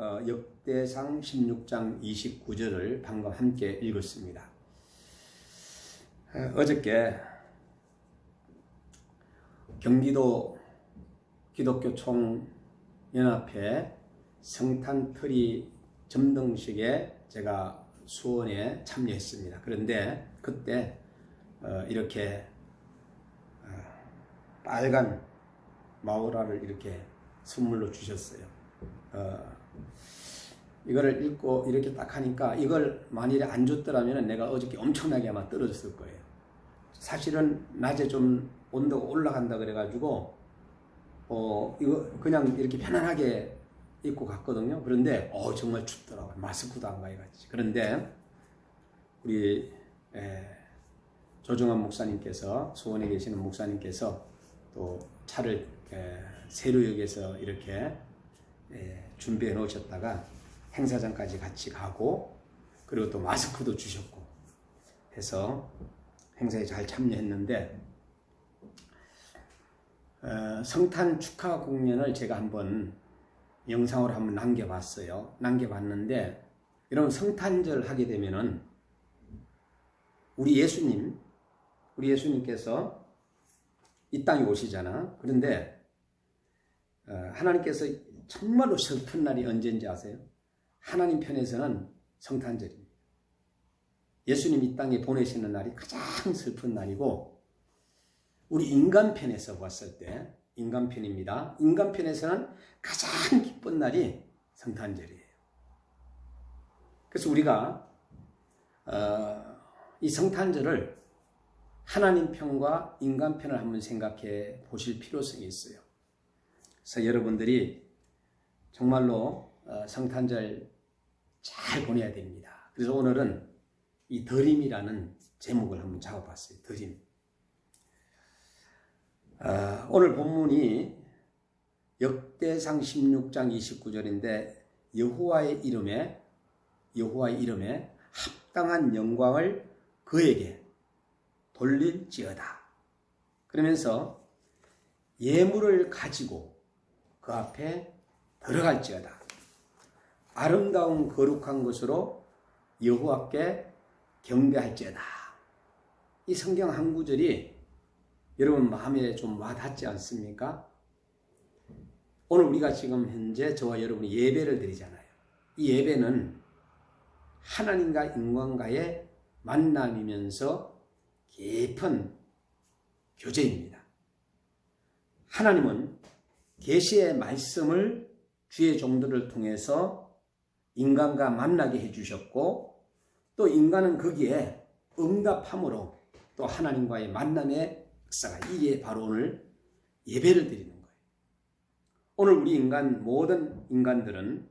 어, 역대상 16장 29절을 방금 함께 읽었습니다. 어, 어저께 경기도 기독교 총연합회 성탄트리 점등식에 제가 수원에 참여했습니다. 그런데 그때 어, 이렇게 어, 빨간 마우라를 이렇게 선물로 주셨어요. 어, 이거를 읽고 이렇게 딱 하니까 이걸 만일에 안 줬더라면 내가 어저께 엄청나게 아마 떨어졌을 거예요. 사실은 낮에 좀 온도가 올라간다 그래가지고 어 이거 그냥 이렇게 편안하게 입고 갔거든요. 그런데 어 정말 춥더라고요. 마스크도 안 가해가지. 그런데 우리 에, 조정환 목사님께서 수원에 계시는 목사님께서 또 차를 에, 세류역에서 이렇게 에, 준비해 놓으셨다가 행사장까지 같이 가고 그리고 또 마스크도 주셨고 해서 행사에 잘 참여했는데 어, 성탄 축하 공연을 제가 한번 영상으로 한번 남겨봤어요. 남겨봤는데 여러분 성탄절 하게 되면은 우리 예수님 우리 예수님께서 이 땅에 오시잖아. 그런데 어, 하나님께서 정말로 슬픈 날이 언제인지 아세요? 하나님 편에서는 성탄절입니다. 예수님 이 땅에 보내시는 날이 가장 슬픈 날이고 우리 인간 편에서 봤을 때 인간 편입니다. 인간 편에서는 가장 기쁜 날이 성탄절이에요. 그래서 우리가 어, 이 성탄절을 하나님 편과 인간 편을 한번 생각해 보실 필요성이 있어요. 그래서 여러분들이 정말로 어, 성탄절 잘 보내야 됩니다. 그래서 오늘은 이 덜임이라는 제목을 한번 잡아봤어요. 덜임. 어, 오늘 본문이 역대상 16장 29절인데 여호와의 이름에 여호와의 이름에 합당한 영광을 그에게 돌릴지어다. 그러면서 예물을 가지고 그 앞에 들어갈지어다. 아름다운 거룩한 것으로 여호와께 경배할지어다. 이 성경 한 구절이 여러분 마음에 좀 와닿지 않습니까? 오늘 우리가 지금 현재 저와 여러분이 예배를 드리잖아요. 이 예배는 하나님과 인간과의 만남이면서 깊은 교제입니다. 하나님은 계시의 말씀을 주의 종들을 통해서 인간과 만나게 해주셨고 또 인간은 거기에 응답함으로 또 하나님과의 만남의 역사가 이게 바로 오늘 예배를 드리는 거예요. 오늘 우리 인간 모든 인간들은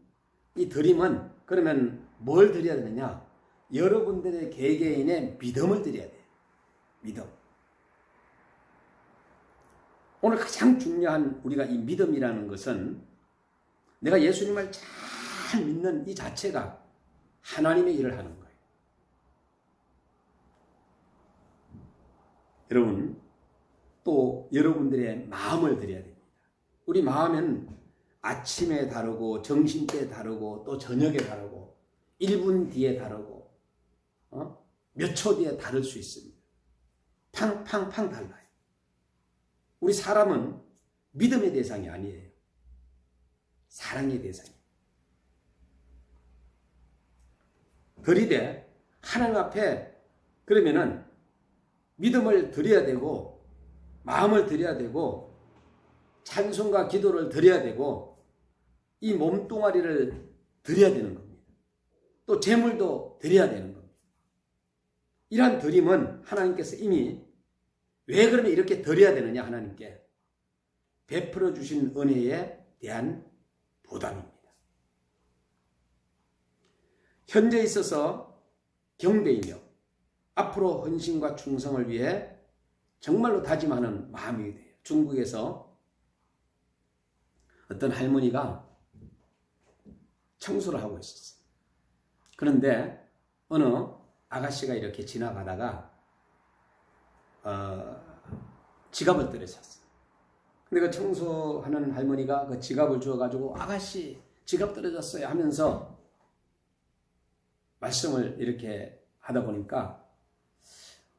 이 드림은 그러면 뭘 드려야 되느냐? 여러분들의 개개인의 믿음을 드려야 돼요. 믿음. 오늘 가장 중요한 우리가 이 믿음이라는 것은 내가 예수님을 잘 믿는 이 자체가 하나님의 일을 하는 거예요. 여러분, 또 여러분들의 마음을 드려야 됩니다. 우리 마음은 아침에 다르고 점심 때 다르고 또 저녁에 다르고 1분 뒤에 다르고 어? 몇 초 뒤에 다를 수 있습니다. 팡팡팡 달라요. 우리 사람은 믿음의 대상이 아니에요. 사랑의 대상이에요. 그리되 하나님 앞에 그러면은 믿음을 드려야 되고 마음을 드려야 되고 찬송과 기도를 드려야 되고 이 몸뚱아리를 드려야 되는 겁니다. 또 재물도 드려야 되는 겁니다. 이러한 드림은 하나님께서 이미 왜 그러면 이렇게 드려야 되느냐 하나님께 베풀어 주신 은혜에 대한 보답입니다. 현재 있어서 경배이며 앞으로 헌신과 충성을 위해 정말로 다짐하는 마음이 돼요. 중국에서 어떤 할머니가 청소를 하고 있었어요. 그런데 어느 아가씨가 이렇게 지나가다가 어, 지갑을 떨어졌어요. 근데 그 청소하는 할머니가 그 지갑을 주어가지고 아가씨 지갑 떨어졌어요 하면서 말씀을 이렇게 하다 보니까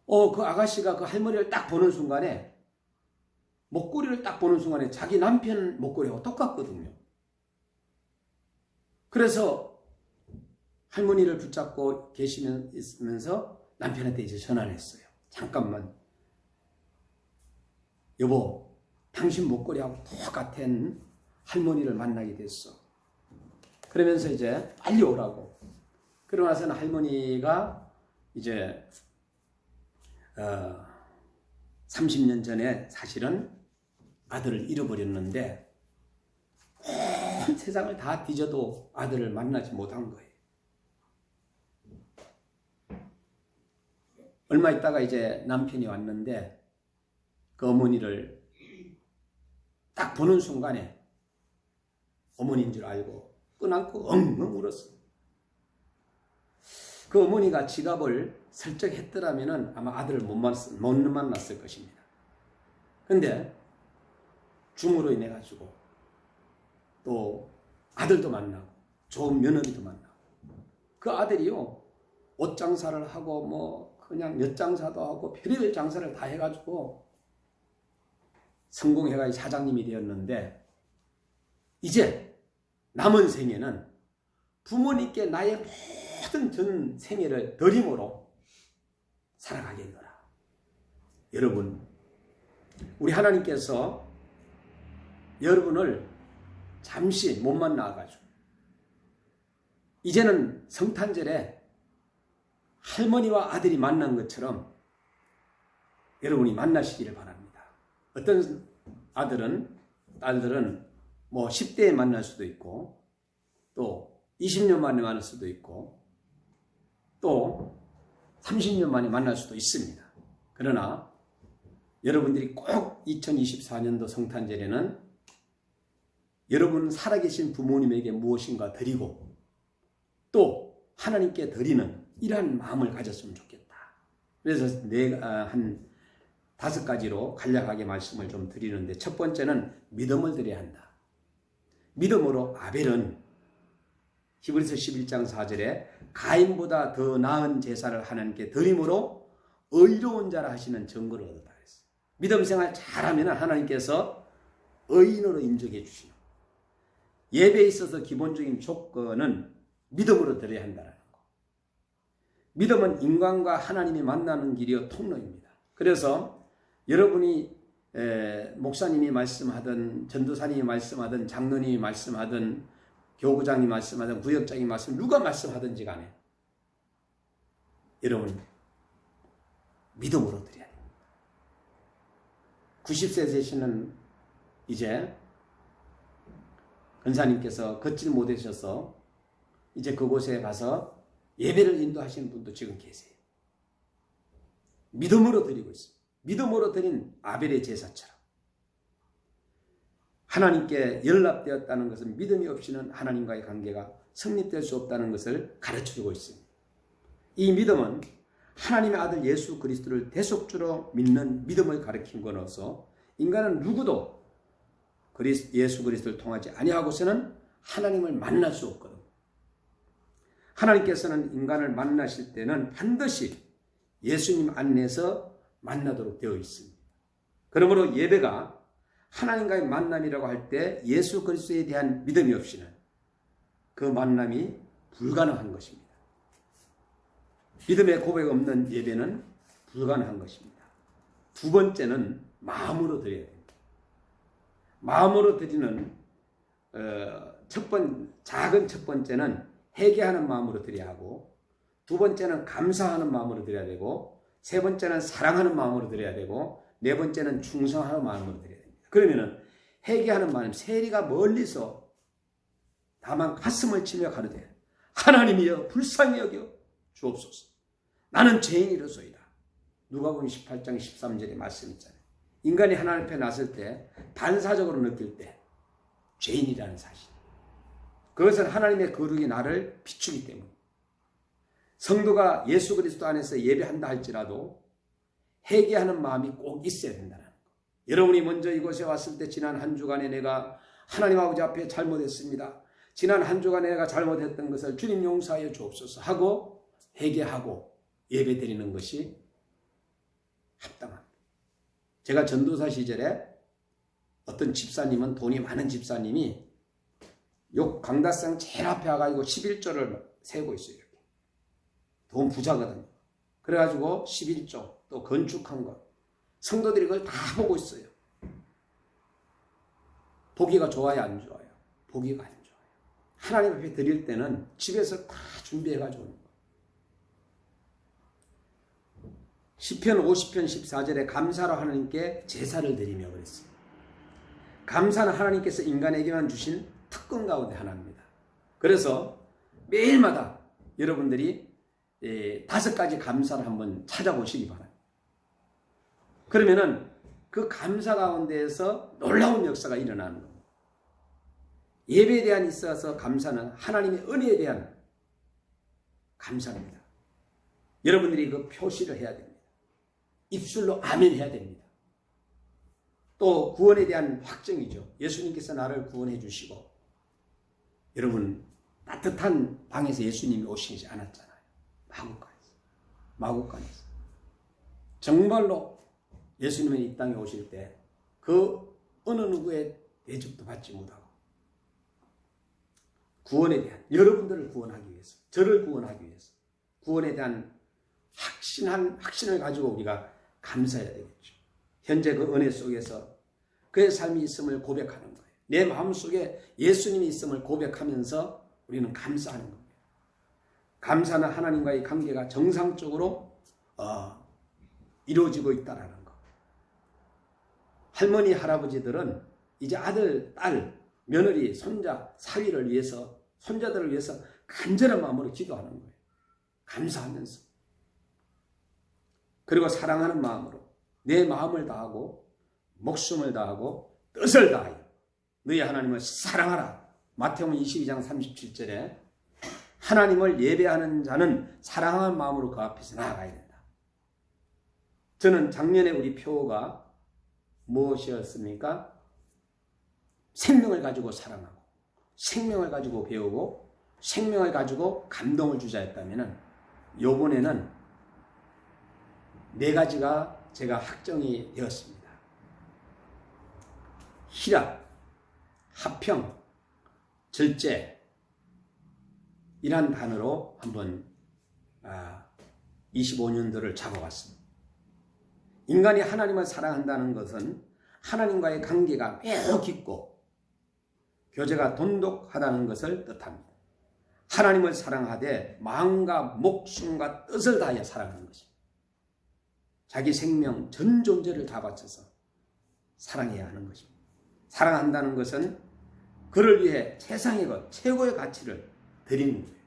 어, 그 아가씨가 그 할머니를 딱 보는 순간에 목걸이를 딱 보는 순간에 자기 남편 목걸이하고 똑같거든요. 그래서 할머니를 붙잡고 계시면서 남편한테 이제 전화를 했어요. 잠깐만. 여보, 당신 목걸이하고 똑같은 할머니를 만나게 됐어. 그러면서 이제 빨리 오라고. 그러고 나서는 할머니가 이제 어, 30년 전에 사실은 아들을 잃어버렸는데 온 세상을 다 뒤져도 아들을 만나지 못한 거예요. 얼마 있다가 이제 남편이 왔는데 그 어머니를 딱 보는 순간에 어머니인 줄 알고 끈안고 엉엉 울었어요. 그 어머니가 지갑을 슬쩍 했더라면 아마 아들을 못, 만났, 못 만났을 것입니다. 근데 중으로 인해 가지고 또 아들도 만나고 좋은 며느리도 만나고 그 아들이요 옷 장사를 하고 뭐 그냥 몇 장사도 하고 별의별 장사를 다 해가지고 성공해가 사장님이 되었는데 이제 남은 생에는 부모님께 나의 모든 전 생애를 드림으로 살아가겠노라. 여러분, 우리 하나님께서 여러분을 잠시 못 만나가지고 이제는 성탄절에 할머니와 아들이 만난 것처럼 여러분이 만나시기를 바랍니다. 어떤 아들은, 딸들은 뭐 10대에 만날 수도 있고 또 20년 만에 만날 수도 있고 또 30년 만에 만날 수도 있습니다. 그러나 여러분들이 꼭 2024년도 성탄절에는 여러분 살아계신 부모님에게 무엇인가 드리고 또 하나님께 드리는 이러한 마음을 가졌으면 좋겠다. 그래서 내한 다섯 가지로 간략하게 말씀을 좀 드리는데 첫 번째는 믿음을 드려야 한다. 믿음으로 아벨은 히브리서 11장 4절에 가인보다 더 나은 제사를 하나님께 드림으로 의로운 자라 하시는 증거를 얻었다 그랬어요. 믿음 생활 잘하면 하나님께서 의인으로 인정해 주시는 예배에 있어서 기본적인 조건은 믿음으로 드려야 한다는 거. 믿음은 인간과 하나님이 만나는 길이요 통로입니다. 그래서 여러분이 에, 목사님이 말씀하든 전도사님이 말씀하든 장로님이 말씀하든 교구장이 말씀하든 구역장이 말씀 누가 말씀하든지 간에 여러분 믿음으로 드려야 됩니다. 90세 되시는 이제 근사님께서 걷질 못하셔서 이제 그곳에 가서 예배를 인도하시는 분도 지금 계세요. 믿음으로 드리고 있습니다. 믿음으로 드린 아벨의 제사처럼. 하나님께 연락되었다는 것은 믿음이 없이는 하나님과의 관계가 성립될 수 없다는 것을 가르쳐 주고 있습니다. 이 믿음은 하나님의 아들 예수 그리스도를 대속주로 믿는 믿음을 가르친 거로서 인간은 누구도 예수 그리스도를 통하지 아니하고서는 하나님을 만날 수 없거든. 하나님께서는 인간을 만나실 때는 반드시 예수님 안에서 만나도록 되어 있습니다. 그러므로 예배가 하나님과의 만남이라고 할 때 예수 그리스도에 대한 믿음이 없이는 그 만남이 불가능한 것입니다. 믿음의 고백 없는 예배는 불가능한 것입니다. 두 번째는 마음으로 드려야 됩니다. 마음으로 드리는 어, 첫번 작은 첫 번째는 회개하는 마음으로 드려야 하고 두 번째는 감사하는 마음으로 드려야 되고 세 번째는 사랑하는 마음으로 드려야 되고 네 번째는 충성하는 마음으로 드려야 됩니다. 그러면은 회개하는 마음 세리가 멀리서 다만 가슴을 치며 가르되 하나님이여 불쌍히 여겨 주옵소서. 나는 죄인이로소이다. 누가복음 18장 13절에 말씀 있잖아요. 인간이 하나님 앞에 났을 때 반사적으로 느낄 때 죄인이라는 사실. 그것은 하나님의 거룩이 나를 비추기 때문에. 성도가 예수 그리스도 안에서 예배한다 할지라도 회개하는 마음이 꼭 있어야 된다는 거. 여러분이 먼저 이곳에 왔을 때 지난 한 주간에 내가 하나님 아버지 앞에 잘못했습니다. 지난 한 주간 내가 잘못했던 것을 주님 용서하여 주옵소서 하고 회개하고 예배 드리는 것이 합당합니다. 제가 전도사 시절에 어떤 집사님은 돈이 많은 집사님이 요 강다성 제일 앞에 와가지고 11조를 세고 있어요. 돈 부자거든요. 그래가지고 11조 또 건축한 것 성도들이 그걸 다 보고 있어요. 보기가 좋아요, 안 좋아요? 보기가 안 좋아요. 하나님 앞에 드릴 때는 집에서 다 준비해가지고 오는 거예요. 10편 50편 14절에 감사로 하나님께 제사를 드리며 그랬어요. 감사는 하나님께서 인간에게만 주신 특권 가운데 하나입니다. 그래서 매일마다 여러분들이 예, 다섯 가지 감사를 한번 찾아보시기 바랍니다. 그러면은 그 감사 가운데에서 놀라운 역사가 일어나는 겁니다. 예배에 대한 있어서 감사는 하나님의 은혜에 대한 감사입니다. 여러분들이 그 표시를 해야 됩니다. 입술로 아멘 해야 됩니다. 또 구원에 대한 확정이죠. 예수님께서 나를 구원해 주시고 여러분 따뜻한 방에서 예수님이 오시지 않았잖아요. 마구간에서. 마구간에서. 정말로 예수님이 이 땅에 오실 때 그 어느 누구의 대접도 받지 못하고 구원에 대한 여러분들을 구원하기 위해서 저를 구원하기 위해서 구원에 대한 확신한 확신을 가지고 우리가 감사해야 되겠죠. 현재 그 은혜 속에서 그의 삶이 있음을 고백하는 거예요. 내 마음 속에 예수님이 있음을 고백하면서 우리는 감사하는 겁니다. 감사는 하나님과의 관계가 정상적으로 어, 이루어지고 있다라는 거. 할머니 할아버지들은 이제 아들, 딸, 며느리, 손자, 사위를 위해서 손자들을 위해서 간절한 마음으로 기도하는 거예요. 감사하면서. 그리고 사랑하는 마음으로 내 마음을 다하고 목숨을 다하고 뜻을 다하여 너희 하나님을 사랑하라. 마태복음 22장 37절에 하나님을 예배하는 자는 사랑하는 마음으로 그 앞에서 나아가야 된다. 저는 작년에 우리 표가 무엇이었습니까? 생명을 가지고 사랑하고 생명을 가지고 배우고 생명을 가지고 감동을 주자 했다면 요번에는 네 가지가 제가 확정이 되었습니다. 희락, 합평, 절제 이란 단어로 한번 25년도를 잡아왔습니다. 인간이 하나님을 사랑한다는 것은 하나님과의 관계가 매우 깊고 교제가 돈독하다는 것을 뜻합니다. 하나님을 사랑하되 마음과 목숨과 뜻을 다하여 사랑하는 것입니다. 자기 생명 전 존재를 다 바쳐서 사랑해야 하는 것입니다. 사랑한다는 것은 그를 위해 세상의 것, 최고의 가치를 드리는 거예요.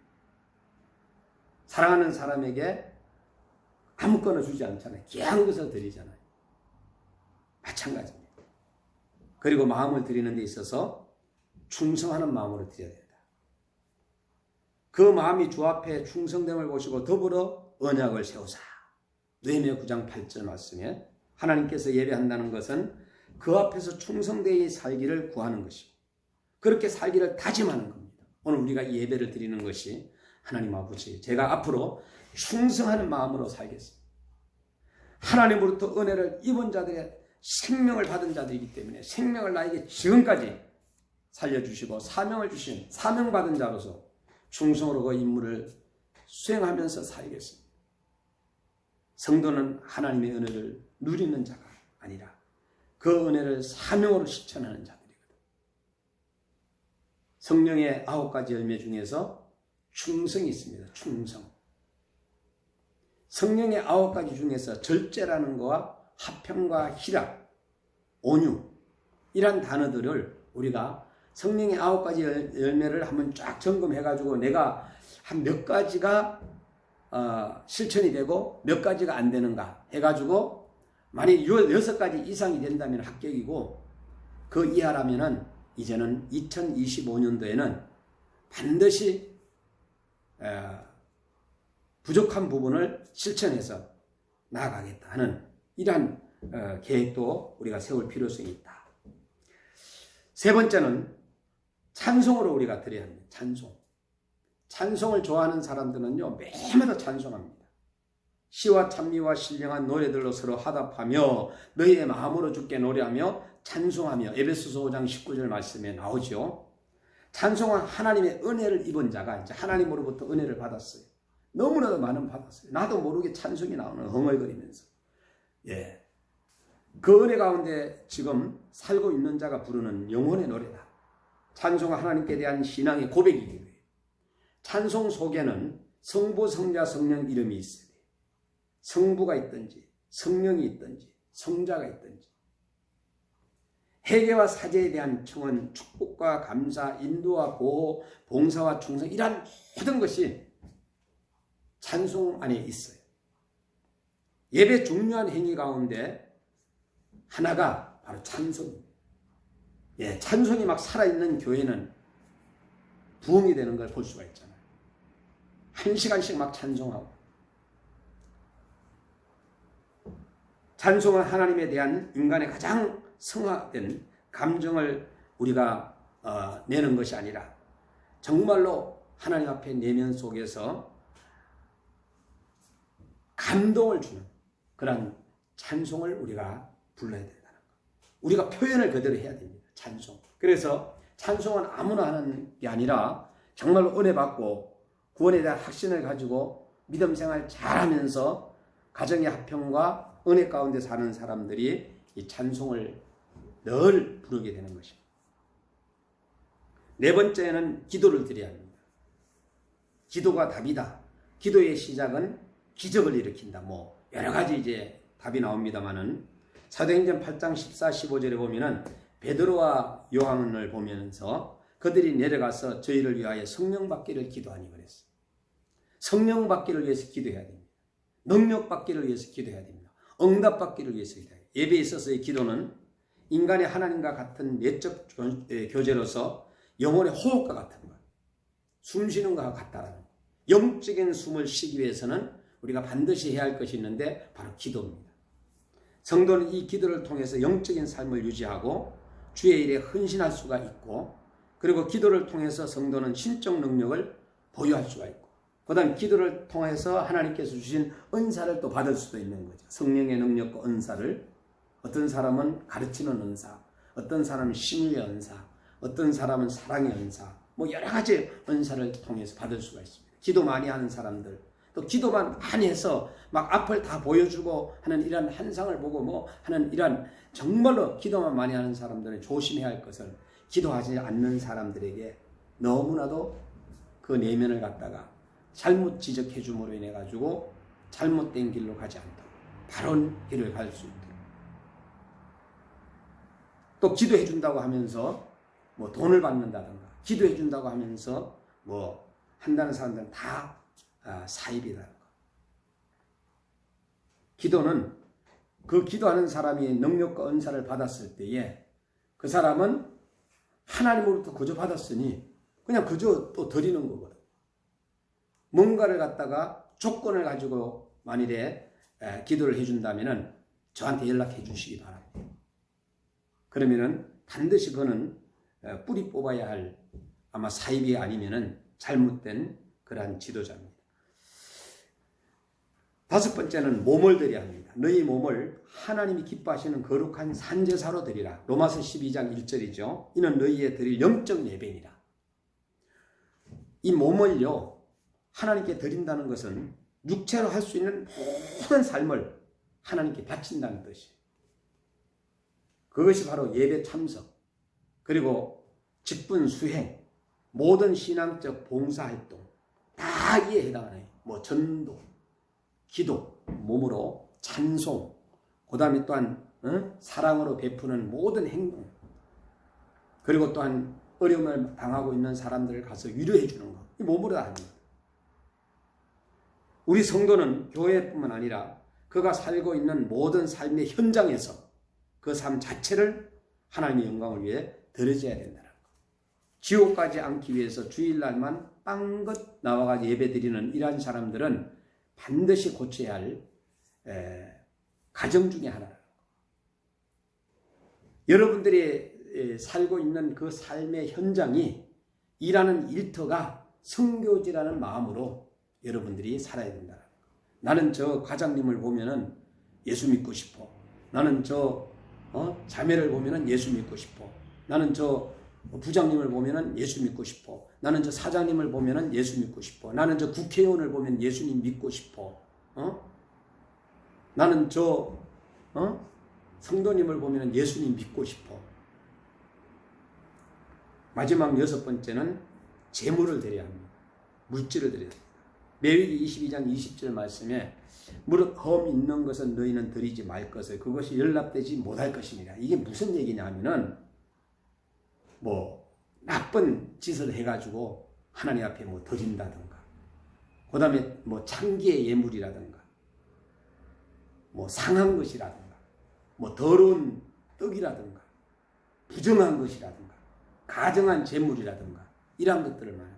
사랑하는 사람에게 아무거나 주지 않잖아요. 귀한 것을 드리잖아요. 마찬가지입니다. 그리고 마음을 드리는 데 있어서 충성하는 마음으로 드려야 된다. 그 마음이 주 앞에 충성됨을 보시고 더불어 언약을 세우사. 느헤미야 9장 8절 말씀에 하나님께서 예배한다는 것은 그 앞에서 충성되이 살기를 구하는 것이고 그렇게 살기를 다짐하는 겁니다. 오늘 우리가 예배를 드리는 것이 하나님 아버지 제가 앞으로 충성하는 마음으로 살겠습니다. 하나님으로부터 은혜를 입은 자들의 생명을 받은 자들이기 때문에 생명을 나에게 지금까지 살려주시고 사명을 주신 사명받은 자로서 충성으로 그 임무를 수행하면서 살겠습니다. 성도는 하나님의 은혜를 누리는 자가 아니라 그 은혜를 사명으로 실천하는 자들이거든. 성령의 아홉 가지 열매 중에서 충성이 있습니다. 충성. 성령의 아홉 가지 중에서 절제라는 거와 화평과 희락, 온유 이란 단어들을 우리가 성령의 아홉 가지 열매를 한번 쫙 점검해가지고 내가 한 몇 가지가 어, 실천이 되고 몇 가지가 안 되는가 해가지고 만약 여섯 가지 이상이 된다면 합격이고 그 이하라면은 이제는 2025년도에는 반드시 어, 부족한 부분을 실천해서 나아가겠다 하는 이러한 어, 계획도 우리가 세울 필요성이 있다. 세 번째는 찬송으로 우리가 드려야 합니다. 찬송. 찬송을 좋아하는 사람들은요, 매일마다 찬송합니다. 시와 찬미와 신령한 노래들로 서로 화답하며 너희의 마음으로 주께 노래하며 찬송하며 에베소서 5장 19절 말씀에 나오죠. 찬송은 하나님의 은혜를 입은 자가 이제 하나님으로부터 은혜를 받았어요. 너무나도 많은 받았어요. 나도 모르게 찬송이 나오는 흥얼거리면서. 예. 그 은혜 가운데 지금 살고 있는 자가 부르는 영혼의 노래다. 찬송은 하나님께 대한 신앙의 고백이기도 해요. 찬송 속에는 성부, 성자, 성령 이름이 있어요. 성부가 있든지, 성령이 있든지, 성자가 있든지. 회개와 사죄에 대한 청원, 축복과 감사, 인도와 보호, 봉사와 충성 이러한 모든 것이 찬송 안에 있어요. 예배 중요한 행위 가운데 하나가 바로 찬송입니다. 예, 찬송이 막 살아있는 교회는 부흥이 되는 걸 볼 수가 있잖아요. 한 시간씩 막 찬송하고. 찬송은 하나님에 대한 인간의 가장 성화된 감정을 우리가 어, 내는 것이 아니라 정말로 하나님 앞에 내면 속에서 감동을 주는 그런 찬송을 우리가 불러야 된다는 것. 우리가 표현을 그대로 해야 됩니다. 찬송. 그래서 찬송은 아무나 하는 게 아니라 정말로 은혜 받고 구원에 대한 확신을 가지고 믿음 생활 잘하면서 가정의 화평과 은혜 가운데 사는 사람들이 이 찬송을 늘 부르게 되는 것입니다. 네 번째는 기도를 드려야 합니다. 기도가 답이다. 기도의 시작은 기적을 일으킨다. 뭐 여러 가지 이제 답이 나옵니다만은 사도행전 8장 14, 15절에 보면은 베드로와 요한을 보면서 그들이 내려가서 저희를 위하여 성령 받기를 기도하니 그랬어요. 성령 받기를 위해서 기도해야 됩니다. 능력 받기를 위해서 기도해야 됩니다. 응답 받기를 위해서 기도해야 됩니다. 예배에 있어서의 기도는 인간의 하나님과 같은 내적 교제로서 영혼의 호흡과 같은 것. 숨 쉬는 것과 같다라는 것. 영적인 숨을 쉬기 위해서는 우리가 반드시 해야 할 것이 있는데 바로 기도입니다. 성도는 이 기도를 통해서 영적인 삶을 유지하고 주의 일에 헌신할 수가 있고 그리고 기도를 통해서 성도는 신적 능력을 보유할 수가 있고 그 다음 기도를 통해서 하나님께서 주신 은사를 또 받을 수도 있는 거죠. 성령의 능력과 은사를 어떤 사람은 가르치는 은사, 어떤 사람은 심리의 은사, 어떤 사람은 사랑의 은사, 뭐 여러 가지 은사를 통해서 받을 수가 있습니다. 기도 많이 하는 사람들, 또 기도만 많이 해서 막 앞을 다 보여주고 하는 이런 한상을 보고 뭐 하는 이런 정말로 기도만 많이 하는 사람들은 조심해야 할 것은 기도하지 않는 사람들에게 너무나도 그 내면을 갖다가 잘못 지적해 줌으로 인해 가지고 잘못된 길로 가지 않도록 바른 길을 갈 수 있도록 또 기도해 준다고 하면서 뭐 돈을 받는다든가 기도해 준다고 하면서 뭐 한다는 사람들은 다 아, 사입이라는 거. 기도는 그 기도하는 사람이 능력과 은사를 받았을 때에 그 사람은 하나님으로부터 그저 받았으니 그냥 그저 또 드리는 거거든. 뭔가를 갖다가 조건을 가지고 만일에 기도를 해준다면은 저한테 연락해 주시기 바랍니다. 그러면은 반드시 그는 뿌리 뽑아야 할 아마 사입이 아니면은 잘못된 그러한 지도자입니다. 다섯 번째는 몸을 드려야 합니다. 너희 몸을 하나님이 기뻐하시는 거룩한 산제사로 드리라. 로마서 12장 1절이죠. 이는 너희의 드릴 영적 예배니라. 이 몸을요, 하나님께 드린다는 것은 육체로 할 수 있는 모든 삶을 하나님께 바친다는 뜻이에요. 그것이 바로 예배 참석, 그리고 직분 수행, 모든 신앙적 봉사활동, 다 이에 해당하는, 뭐 전도, 기도, 몸으로 찬송, 그 다음에 또한 어? 사랑으로 베푸는 모든 행동, 그리고 또한 어려움을 당하고 있는 사람들을 가서 위로해 주는 것, 이 몸으로 다 합니다. 우리 성도는 교회뿐만 아니라 그가 살고 있는 모든 삶의 현장에서 그 삶 자체를 하나님의 영광을 위해 드려져야 된다는 것. 지옥 가지 않기 위해서 주일날만 빵긋 나와가 예배 드리는 이러한 사람들은 반드시 고쳐야 할 에, 가정 중에 하나라는 것. 여러분들이 에, 살고 있는 그 삶의 현장이 일하는 일터가 성교지라는 마음으로 여러분들이 살아야 된다. 나는 저 과장님을 보면은 예수 믿고 싶어. 나는 저 어? 자매를 보면은 예수 믿고 싶어. 나는 저 부장님을 보면은 예수 믿고 싶어. 나는 저 사장님을 보면은 예수 믿고 싶어. 나는 저 국회의원을 보면 예수님 믿고 싶어. 어? 나는 저 어? 성도님을 보면은 예수님 믿고 싶어. 마지막 여섯 번째는 재물을 드려야 합니다. 물질을 드려야 합니다. 레위기 22장 20절 말씀에 무릇 험 있는 것은 너희는 드리지 말 것을 그것이 연락되지 못할 것이니라. 이게 무슨 얘기냐면은 뭐 나쁜 짓을 해가지고 하나님 앞에 뭐 드린다든가 그 다음에 뭐 창기의 예물이라든가 뭐 상한 것이라든가 뭐 더러운 떡이라든가 부정한 것이라든가 가정한 재물이라든가 이런 것들을 말합니다.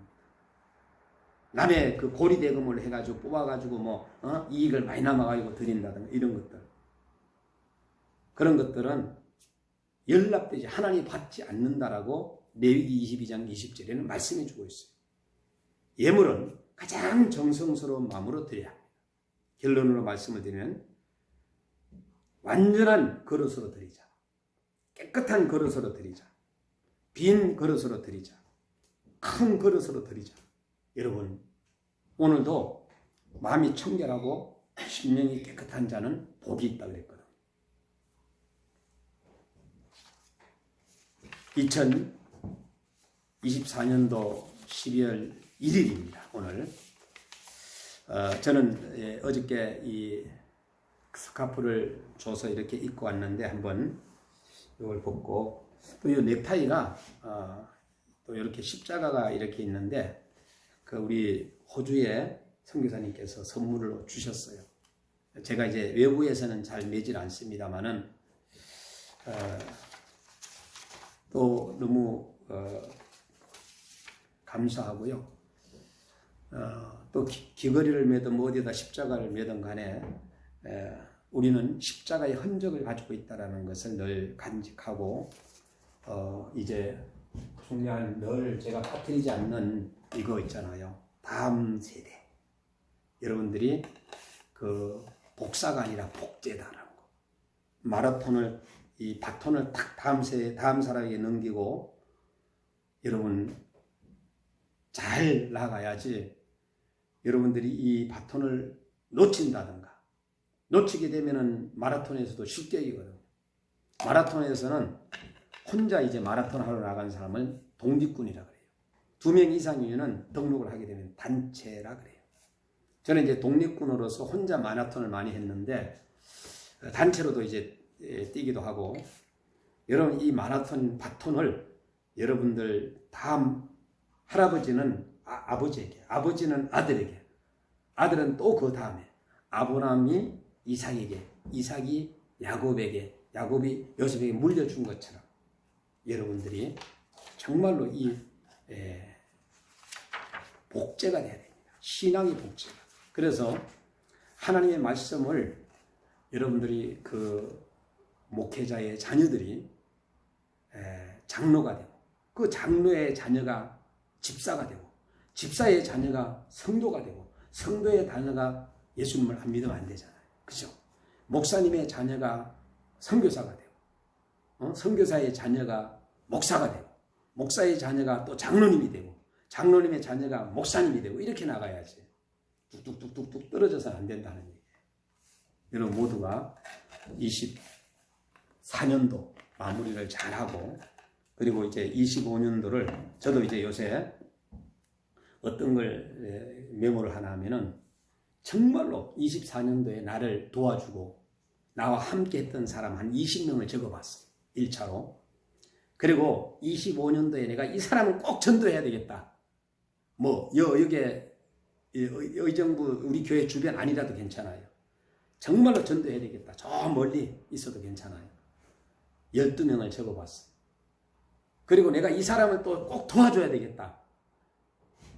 남의 그 고리 대금을 해가지고 뽑아가지고 뭐 어? 이익을 많이 남아가지고 드린다든가 이런 것들 그런 것들은 연락되지 하나님 받지 않는다라고 레위기 22장 20절에는 말씀해 주고 있어요. 예물은 가장 정성스러운 마음으로 드려야 합니다. 결론으로 말씀을 드리면 완전한 그릇으로 드리자. 깨끗한 그릇으로 드리자. 빈 그릇으로 드리자. 큰 그릇으로 드리자. 여러분, 오늘도 마음이 청결하고 심령이 깨끗한 자는 복이 있다 그랬거든. 2024년도 12월 1일입니다. 오늘 어, 저는 예, 어저께 이 스카프를 줘서 이렇게 입고 왔는데 한번 이걸 벗고 또 이 넥타이가 어, 또 이렇게 십자가가 이렇게 있는데 그 우리 호주의 선교사님께서 선물로 주셨어요. 제가 이제 외부에서는 잘 매질 않습니다만은 어, 또 너무 어, 감사하고요. 어, 또 기, 거리를 매든 뭐 어디다 십자가를 매든 간에 에, 우리는 십자가의 흔적을 가지고 있다라는 것을 늘 간직하고 어, 이제 중요한 늘 제가 빠뜨리지 않는 이거 있잖아요. 다음 세대 여러분들이 그 복사가 아니라 복제다라는 거. 마라톤을 이 바톤을 딱 다음 세 다음 사람에게 넘기고 여러분 잘 나가야지 여러분들이 이 바톤을 놓친다든가 놓치게 되면은 마라톤에서도 실격이거든. 마라톤에서는 혼자 이제 마라톤 하러 나간 사람을 독립군이라 그래요. 두 명 이상이면 등록을 하게 되면 단체라 그래요. 저는 이제 독립군으로서 혼자 마라톤을 많이 했는데 단체로도 이제 예, 뛰기도 하고 여러분 이 마라톤 바톤을 여러분들 다음 할아버지는 아, 버지에게 아버지는 아들에게 아들은 또 그 다음에 아브라함이 이삭에게 이삭이 야곱에게 야곱이 요셉에게 물려준 것처럼 여러분들이 정말로 이 에, 예, 복제가 돼야 됩니다. 신앙이 복제가. 그래서 하나님의 말씀을 여러분들이 그 목회자의 자녀들이 장로가 되고 그 장로의 자녀가 집사가 되고 집사의 자녀가 성도가 되고 성도의 자녀가 예수님을 안 믿으면 안 되잖아요. 그죠? 목사님의 자녀가 선교사가 되고 어? 선교사의 자녀가 목사가 되고 목사의 자녀가 또 장로님이 되고 장로님의 자녀가 목사님이 되고 이렇게 나가야지. 뚝뚝뚝뚝뚝 떨어져서는 안 된다는 얘기예요. 여러분 모두가 24년도 마무리를 잘하고 그리고 이제 25년도를 저도 이제 요새 어떤 걸 메모를 하나 하면은 정말로 24년도에 나를 도와주고 나와 함께 했던 사람 한 20명을 적어봤어요. 1차로. 그리고 25년도에 내가 이 사람을 꼭 전도해야 되겠다. 뭐, 여, 여기에 의정부 우리 교회 주변 아니라도 괜찮아요. 정말로 전도해야 되겠다. 저 멀리 있어도 괜찮아요. 12명을 적어봤어. 그리고 내가 이 사람을 또 꼭 도와줘야 되겠다.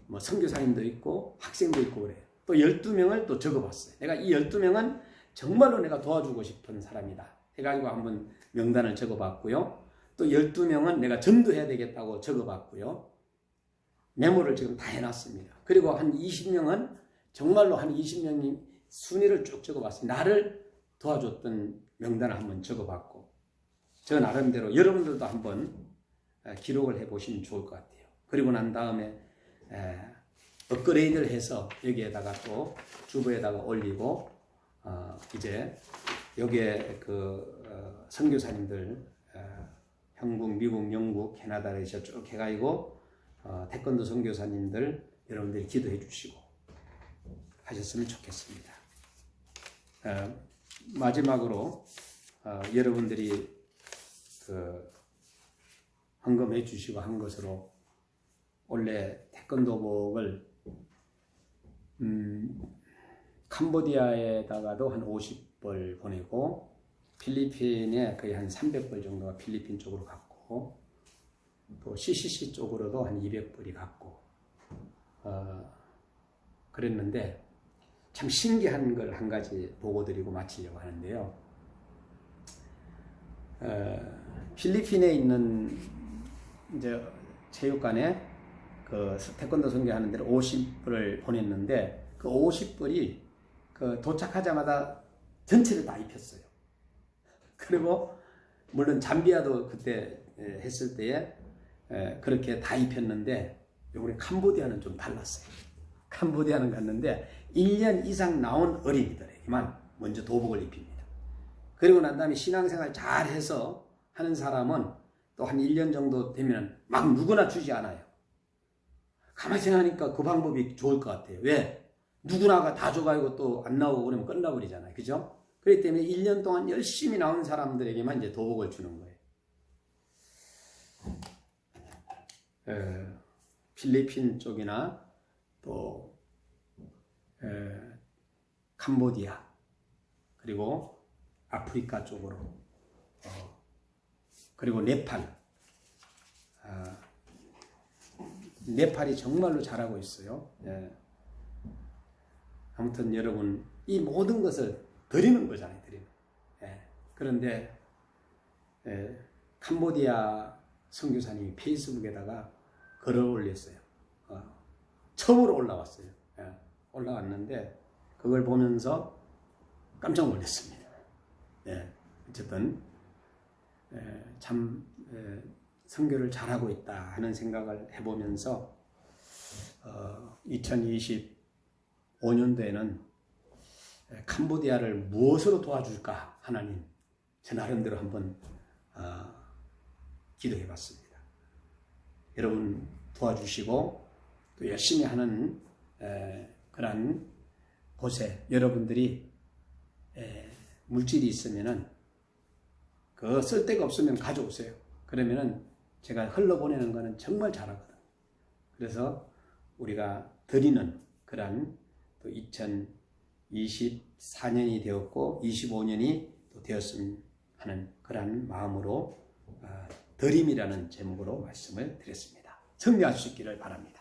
뭐 선교사님도 있고 학생도 있고 그래요. 또 12명을 또 적어봤어요. 내가 이 12명은 정말로 내가 도와주고 싶은 사람이다. 해가지고 한번 명단을 적어봤고요. 또 12명은 내가 전도해야 되겠다고 적어봤고요. 메모를 지금 다 해놨습니다. 그리고 한 20명은 정말로 한 20명이 순위를 쭉 적어봤어요. 나를 도와줬던 명단을 한번 적어봤고 저 나름대로 여러분들도 한번 에, 기록을 해보시면 좋을 것 같아요. 그리고 난 다음에 에, 업그레이드를 해서 여기에다가 또 주부에다가 올리고 어, 이제 여기에 그 어, 선교사님들 어, 한국, 미국, 영국, 캐나다에서 쭉 해가지고 어, 태권도 선교사님들 여러분들이 기도해 주시고 하셨으면 좋겠습니다. 어, 마지막으로 어, 여러분들이 그 헌금해 주시고 한 것으로 원래 태권도복을 음, 캄보디아에다가도 한 50벌 보내고 필리핀에 거의 한 300벌 정도가 필리핀 쪽으로 갔고 또 CCC 쪽으로도 한 200벌이 갔고 어, 그랬는데 참 신기한 걸 한 가지 보고 드리고 마치려고 하는데요. 어, 필리핀에 있는 이제 체육관에 그 태권도 선교하는 데를 50불을 보냈는데 그 50불이 그 도착하자마자 전체를 다 입혔어요. 그리고 물론 잠비아도 그때 에, 했을 때에 에, 그렇게 다 입혔는데 우리 캄보디아는 좀 달랐어요. 캄보디아는 갔는데 1년 이상 나온 어린이들에게만 먼저 도복을 입힙니다. 그리고 난 다음에 신앙생활 잘 해서 하는 사람은 또 한 1년 정도 되면 막 누구나 주지 않아요. 가만히 생각하니까 그 방법이 좋을 것 같아요. 왜? 누구나가 다 줘가지고 또 안 나오고 그러면 끝나버리잖아요. 그죠? 그렇기 때문에 1년 동안 열심히 나온 사람들에게만 이제 도복을 주는 거예요. 에, 필리핀 쪽이나 또 에, 캄보디아 그리고 아프리카 쪽으로 어, 그리고 네팔 아, 네팔이 정말로 잘하고 있어요. 예. 아무튼 여러분 이 모든 것을 드리는 거잖아요. 드리는. 예. 그런데 예, 캄보디아 선교사님이 페이스북에다가 글을 올렸어요. 어, 처음으로 올라왔어요. 예. 올라왔는데 그걸 보면서 깜짝 놀랐습니다. 예. 어쨌든 예, 참 예, 선교를 잘하고 있다 하는 생각을 해보면서 어, 2025년도에는 캄보디아를 무엇으로 도와줄까 하나님 제 나름대로 한번 어, 기도해 봤습니다. 여러분 도와주시고 또 열심히 하는 에, 그런 곳에 여러분들이 에, 물질이 있으면은 그 쓸데가 없으면 가져오세요. 그러면은 제가 흘러보내는 거는 정말 잘하거든. 그래서 우리가 드리는 그런 또 2024년이 되었고 25년이 또 되었으면 하는 그러한 마음으로 아, 드림이라는 제목으로 말씀을 드렸습니다. 승리할 수 있기를 바랍니다.